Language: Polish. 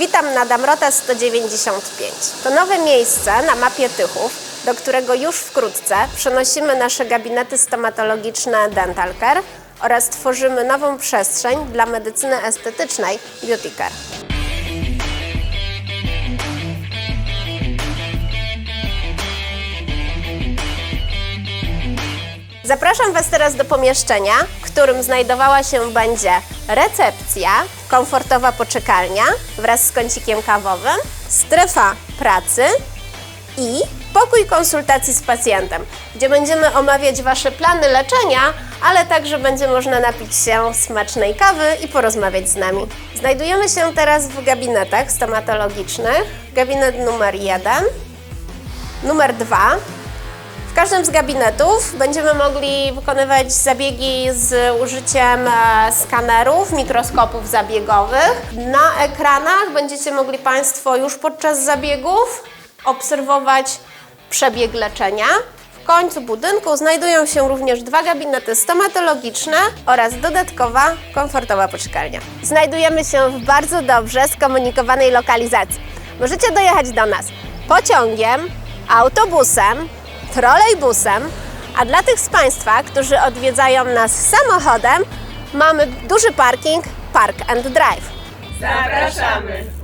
Witam na Damrota 195. To nowe miejsce na mapie Tychów, do którego już wkrótce przenosimy nasze gabinety stomatologiczne Dental Care oraz tworzymy nową przestrzeń dla medycyny estetycznej Beauty Care. Zapraszam Was teraz do pomieszczenia, w którym znajdowała się będzie recepcja, komfortowa poczekalnia wraz z kącikiem kawowym, strefa pracy i pokój konsultacji z pacjentem, gdzie będziemy omawiać Wasze plany leczenia, ale także będzie można napić się smacznej kawy i porozmawiać z nami. Znajdujemy się teraz w gabinetach stomatologicznych. Gabinet numer 1, numer 2 każdym z gabinetów będziemy mogli wykonywać zabiegi z użyciem e, skanerów, mikroskopów zabiegowych. Na ekranach będziecie mogli Państwo już podczas zabiegów obserwować przebieg leczenia. W końcu budynku znajdują się również dwa gabinety stomatologiczne oraz dodatkowa, komfortowa poczekalnia. Znajdujemy się w bardzo dobrze skomunikowanej lokalizacji. Możecie dojechać do nas pociągiem, autobusem, trolejbusem, a dla tych z Państwa, którzy odwiedzają nas samochodem, mamy duży parking Park and Drive. Zapraszamy!